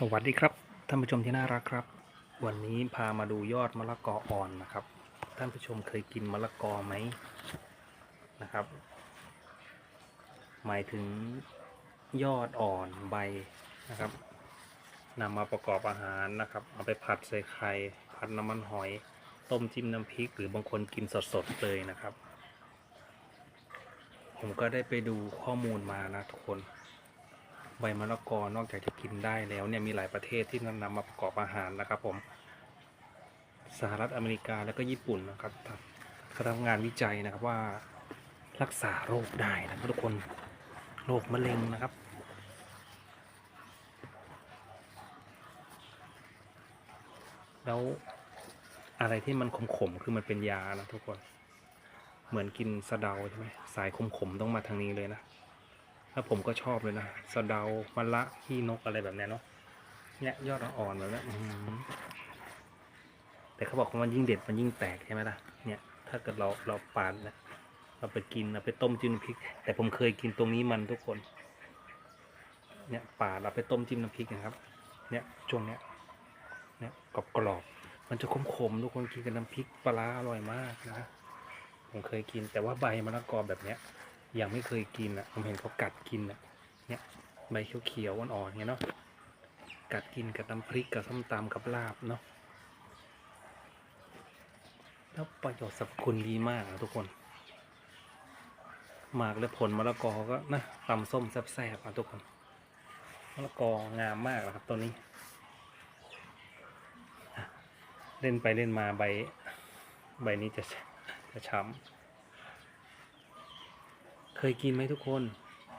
สวัสดีครับท่านผู้ชมที่น่ารักครับ วันนี้พามาดูยอดมะละกออ่อนนะครับ ท่านผู้ชมเคยกินมะละกอไหมนะครับ หมายถึงยอดอ่อนใบนะครับนำมาประกอบอาหารนะครับ เอาไปผัดใส่ไข่ผัดน้ำมันหอย ต้มจิ้มน้ำพริก หรือบางคนกินสดๆเลยนะครับ ผมก็ได้ไปดูข้อมูลมานะทุกคน ใบมะละกอนอกจากจะกินได้แล้วเนี่ยมีหลายประเทศที่นำมาประกอบอาหารนะครับ ผม สหรัฐอเมริกาแล้วก็ญี่ปุ่นนะครับเขาทำงานวิจัยนะครับว่ารักษาโรคได้นะครับทุกคนโรคมะเร็งนะครับแล้วอะไรที่มันขมๆ คือมันเป็นยานะทุกคน เหมือนกินสะเดาใช่ไหมสายขมๆ ต้องมาทางนี้เลยนะ แล้วผมก็ชอบเลยนะสะเดามะละขี้นกอะไรแบบนี้เนาะเนี่ยยอดอ่อนๆแบบเนี้ยอื้อหือแต่เขาบอกว่ามันยิ่งเด็ดมันยิ่งแตกใช่ไหมล่ะเนี่ย ถ้าเกิดเราเราปาดนะเราไปกินเราไปต้มจิ้มน้ำพริก แต่ผมเคยกินตรงนี้มันทุกคน เนี่ยปาดเราไปต้มจิ้มน้ำพริกนะครับ เนี่ยช่วงเนี้ยเนี่ยกรอบกรอบมันจะขมๆทุกคนกินกับน้ำพริกปลาอร่อยมากนะผมเคยกินแต่ว่าใบมะละกอแบบเนี้ย ยังไม่เคยกินอะ ผมเห็นเขากัดกินอะ เนี่ยใบเขียวๆอ่อนๆเงี้ยเนาะ กัดกินกับน้ำพริกกับส้มตำกับลาบเนาะ แล้วประโยชน์สรรพคุณดีมากอะทุกคนหมากและผลมะละกอก็นะตำส้มแซ่บๆอะทุกคนมะละกองามมากนะครับตัวนี้ เล่นไปเล่นมาใบ ใบนี้จะจะช้ำ ยกินไหมทุกคน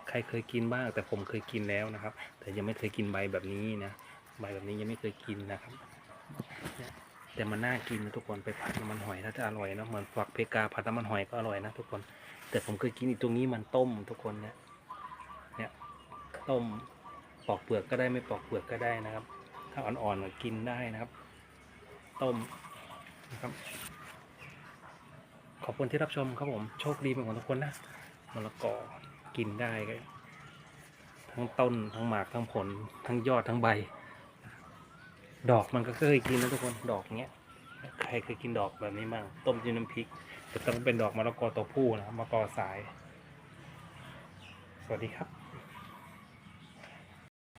ใครเคยกินบ้าง แต่ผมเคยกินแล้วนะครับ แต่ยังไม่เคยกินใบแบบนี้นะ ใบแบบนี้ยังไม่เคยกินนะครับ แต่มันน่ากินนะทุกคน ไปผัดน้ำมันหอยถ้าจะอร่อยเนะเหมือนฝักเพกาผัดน้ำมันหอยก็อร่อยนะทุกคน แต่ผมเคยกินอีกตรงนี้มันต้มทุกคนเนี่ย เนี่ยต้มปอกเปลือกก็ได้ไม่ปอกเปลือกก็ได้นะครับ ถ้าอ่อนๆก็กินได้นะครับ ต้มนะครับ ขอบคุณที่รับชมครับผม โชคดีเป็นของทุกคนนะ มะละกอกินได้ทั้งต้นทั้งหมากทั้งผล ทั้งยอดทั้งใบ ดอกมันก็เคยกินนะทุกคนดอกเนี้ยใครเคยกินดอกแบบนี้มั่งต้มจิ้มน้ำพริกแต่ต้องเป็นดอกมะละกอตัวผู้นะมะละกอสาย สวัสดีครับ